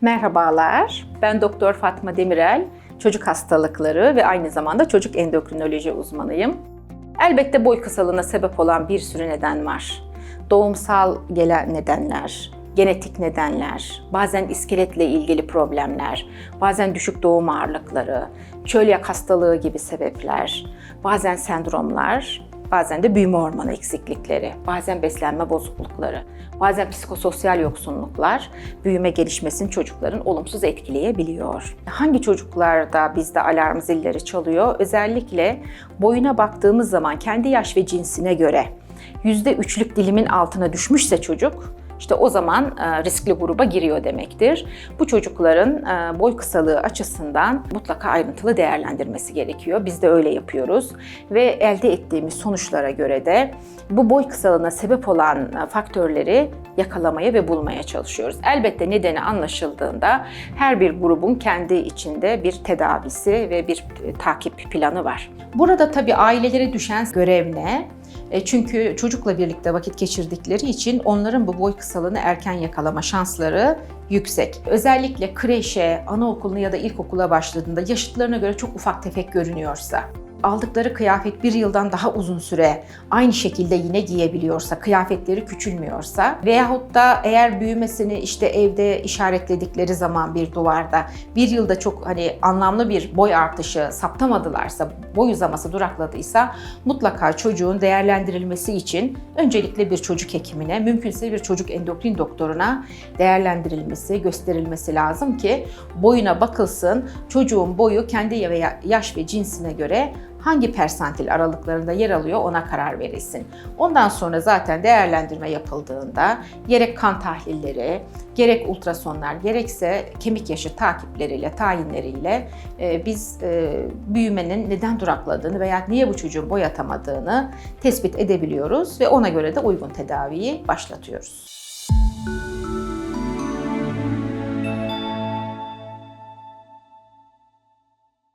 Merhabalar, ben Doktor Fatma Demirel, çocuk hastalıkları ve aynı zamanda çocuk endokrinoloji uzmanıyım. Elbette boy kısalığına sebep olan bir sürü neden var. Doğumsal gelen nedenler, genetik nedenler, bazen iskeletle ilgili problemler, bazen düşük doğum ağırlıkları, çölyak hastalığı gibi sebepler, bazen sendromlar, bazen de büyüme hormonu eksiklikleri, bazen beslenme bozuklukları, bazen psikososyal yoksunluklar büyüme gelişmesini çocukların olumsuz etkileyebiliyor. Hangi çocuklarda bizde alarm zilleri çalıyor? Özellikle boyuna baktığımız zaman kendi yaş ve cinsine göre %3'lük dilimin altına düşmüşse çocuk işte o zaman e, riskli gruba giriyor demektir. Bu çocukların e, boy kısalığı açısından mutlaka ayrıntılı değerlendirmesi gerekiyor. Biz de öyle yapıyoruz ve elde ettiğimiz sonuçlara göre de bu boy kısalığına sebep olan e, faktörleri yakalamaya ve bulmaya çalışıyoruz. Elbette nedeni anlaşıldığında her bir grubun kendi içinde bir tedavisi ve bir takip planı var. Burada tabii ailelere düşen görev ne? E, Çünkü çocukla birlikte vakit geçirdikleri için onların bu boy kısalığını erken yakalama şansları yüksek. Özellikle kreşe, anaokuluna ya da ilkokula başladığında yaşıtlarına göre çok ufak tefek görünüyorsa, aldıkları kıyafet bir yıldan daha uzun süre aynı şekilde yine giyebiliyorsa, kıyafetleri küçülmüyorsa veyahut da eğer büyümesini işte evde işaretledikleri zaman bir duvarda bir yılda çok hani anlamlı bir boy artışı saptamadılarsa, boy uzaması durakladıysa mutlaka çocuğun değerlendirilmesi için öncelikle bir çocuk hekimine, mümkünse bir çocuk endokrin doktoruna değerlendirilmesi, gösterilmesi lazım ki boyuna bakılsın, çocuğun boyu kendi veya yaş ve cinsine göre hangi persantil aralıklarında yer alıyor ona karar verilsin. Ondan sonra zaten değerlendirme yapıldığında gerek kan tahlilleri, gerek ultrasonlar, gerekse kemik yaşı takipleriyle, tayinleriyle e, biz e, büyümenin neden durakladığını veya niye bu çocuğun boy atamadığını tespit edebiliyoruz ve ona göre de uygun tedaviyi başlatıyoruz.